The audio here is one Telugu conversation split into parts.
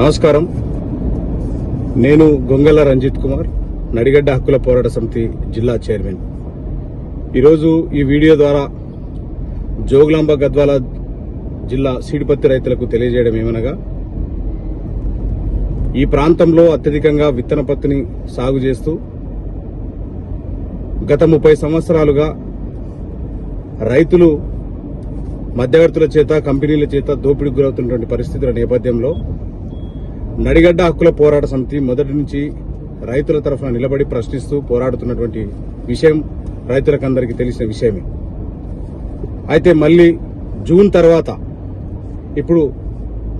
నమస్కారం. నేను గొంగల రంజిత్ కుమార్ నడిగడ్డ హక్కుల పోరాట సమితి జిల్లా చైర్మన్. ఈరోజు ఈ వీడియో ద్వారా జోగులాంబ గద్వాల జిల్లా సీడిపత్తి రైతులకు తెలియజేయడం ఏమనగా ఈ ప్రాంతంలో అత్యధికంగా విత్తన పత్తిని సాగు చేస్తూ గత ముప్పై సంవత్సరాలుగా రైతులు మధ్యవర్తుల చేత కంపెనీల చేత దోపిడీకి గురవుతున్నటువంటి పరిస్థితుల నేపథ్యంలో నడిగడ్డ హక్కుల పోరాట సమితి మొదటి నుంచి రైతుల తరఫున నిలబడి ప్రశ్నిస్తూ పోరాడుతున్నటువంటి విషయం రైతులకందరికీ తెలిసిన విషయమే. అయితే మళ్ళీ జూన్ తర్వాత ఇప్పుడు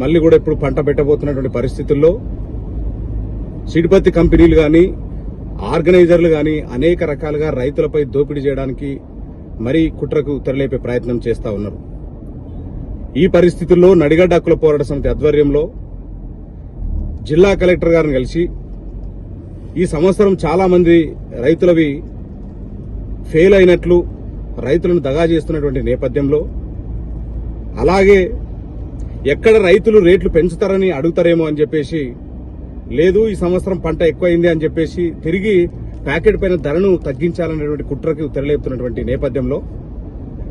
మళ్ళీ కూడా ఇప్పుడు పంట పెట్టబోతున్నటువంటి పరిస్థితుల్లో సిడిపత్తి కంపెనీలు కానీ ఆర్గనైజర్లు కానీ అనేక రకాలుగా రైతులపై దోపిడీ చేయడానికి మరీ కుట్రకు తెరలేపే ప్రయత్నం చేస్తా ఉన్నారు. ఈ పరిస్థితుల్లో నడిగడ్డ హక్కుల పోరాట సమితి ఆధ్వర్యంలో జిల్లా కలెక్టర్ గారిని కలిసి ఈ సంవత్సరం చాలామంది రైతులవి ఫెయిల్ అయినట్లు రైతులను దగా చేస్తున్నటువంటి నేపథ్యంలో అలాగే ఎక్కడ రైతులు రేట్లు పెంచుతారని అడుగుతారేమో అని చెప్పేసి లేదు ఈ సంవత్సరం పంట ఎక్కువైంది అని చెప్పేసి తిరిగి ప్యాకెట్ పైన ధరను తగ్గించాలనేటువంటి కుట్రకు తెరలేపుతున్నటువంటి నేపథ్యంలో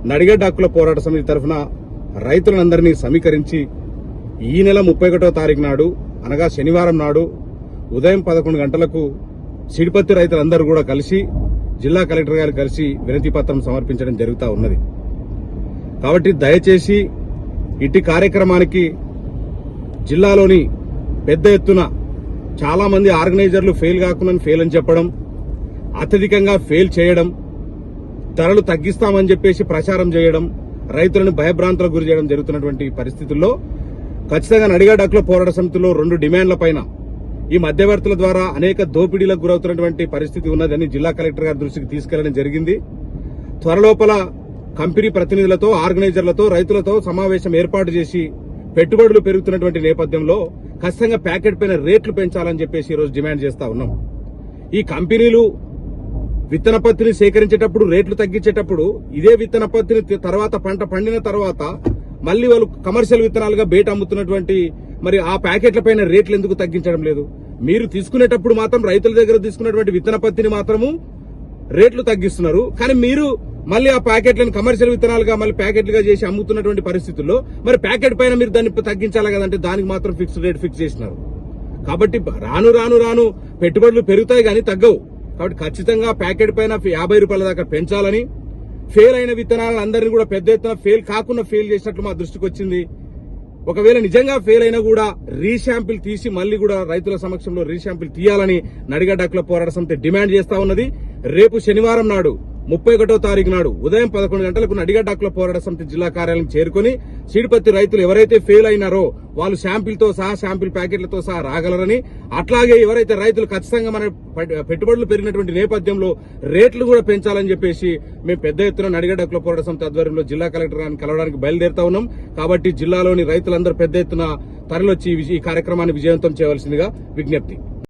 నడిగడ్డ హక్కుల పోరాట సమితి తరఫున రైతులందరినీ సమీకరించి ఈ నెల ముప్పై ఒకటో తారీఖు నాడు అనగా శనివారం నాడు ఉదయం పదకొండు గంటలకు సిడిపత్తి రైతులందరూ కూడా కలిసి జిల్లా కలెక్టర్ గారు కలిసి వినతి పత్రం సమర్పించడం జరుగుతూ ఉన్నది. కాబట్టి దయచేసి ఇట్టి కార్యక్రమానికి జిల్లాలోని పెద్ద ఎత్తున చాలామంది ఆర్గనైజర్లు ఫెయిల్ కాకుండా ఫెయిల్ అని చెప్పడం అత్యధికంగా ఫెయిల్ చేయడం ధరలు తగ్గిస్తామని చెప్పేసి ప్రచారం చేయడం రైతులను భయభ్రాంతులకు గురి చేయడం జరుగుతున్నటువంటి పరిస్థితుల్లో ఖచ్చితంగా నడిగడ్డ హక్కుల పోరాట సమితిలో రెండు డిమాండ్ల పైన ఈ మధ్యవర్తుల ద్వారా అనేక దోపిడీలకు గురవుతున్నటువంటి పరిస్థితి ఉన్నదని జిల్లా కలెక్టర్ గారి దృష్టికి తీసుకెళ్ళడం జరిగింది. త్వరలోపల కంపెనీ ప్రతినిధులతో ఆర్గనైజర్లతో రైతులతో సమావేశం ఏర్పాటు చేసి పెట్టుబడులు పెరుగుతున్నటువంటి నేపథ్యంలో ఖచ్చితంగా ప్యాకెట్ పైన రేట్లు పెంచాలని చెప్పేసి ఈరోజు డిమాండ్ చేస్తా ఉన్నాం. ఈ కంపెనీలు విత్తన పత్తిని సేకరించేటప్పుడు రేట్లు తగ్గించేటప్పుడు ఇదే విత్తన పత్తిని తర్వాత పంట పండిన తర్వాత మళ్ళీ వాళ్ళు కమర్షియల్ విత్తనాలుగా బయట అమ్ముతున్నటువంటి మరి ఆ ప్యాకెట్ల పైన రేట్లు ఎందుకు తగ్గించడం లేదు? మీరు తీసుకునేటప్పుడు మాత్రం రైతుల దగ్గర తీసుకున్నటువంటి విత్తన పత్తిని మాత్రము రేట్లు తగ్గిస్తున్నారు. కానీ మీరు మళ్ళీ ఆ ప్యాకెట్లను కమర్షియల్ విత్తనాలుగా మళ్ళీ ప్యాకెట్లుగా చేసి అమ్ముతున్నటువంటి పరిస్థితుల్లో మరి ప్యాకెట్ పైన మీరు దాన్ని తగ్గించాలి కదంటే దానికి మాత్రం ఫిక్స్డ్ రేట్ ఫిక్స్ చేసినారు. కాబట్టి రాను రాను రాను పెట్టుబడులు పెరుగుతాయి కానీ తగ్గవు. కాబట్టి ఖచ్చితంగా ప్యాకెట్ పైన యాభై రూపాయల దాకా పెంచాలని ఫెయిల్ అయిన విత్తనాలను అందరినీ కూడా పెద్ద ఎత్తున ఫెయిల్ కాకుండా ఫెయిల్ చేసినట్లు మా దృష్టికి వచ్చింది. ఒకవేళ నిజంగా ఫెయిల్ అయినా కూడా రీశాంపిల్ తీసి మళ్ళీ కూడా రైతుల సమక్షంలో రీశాంపిల్ తీయాలని నడిగడ్డకుల పోరాట సమితి డిమాండ్ చేస్తా ఉన్నది. రేపు శనివారం నాడు ముప్పై ఒకటో తారీఖు నాడు ఉదయం పదకొండు గంటలకు నడిగడ్డాకుల పోరాట సమితి జిల్లా కార్యాలయం చేరుకుని సీడిపత్తి రైతులు ఎవరైతే ఫెయిల్ అయినారో వాళ్ళు శాంపిల్తో సహా శాంపిల్ ప్యాకెట్లతో సహా రాగలరని అట్లాగే ఎవరైతే రైతులు ఖచ్చితంగా మన పెట్టుబడులు పెరిగినటువంటి నేపథ్యంలో రేట్లు కూడా పెంచాలని చెప్పేసి మేము పెద్ద ఎత్తున నడిగడ్డాకుల పోరాట సమితి ఆధ్వర్యంలో జిల్లా కలెక్టర్ గారిని కలవడానికి బయలుదేరుతా ఉన్నాం. కాబట్టి జిల్లాలోని రైతులందరూ పెద్ద ఎత్తున తరలొచ్చి ఈ కార్యక్రమాన్ని విజయవంతం చేయవలసిందిగా విజ్ఞప్తి.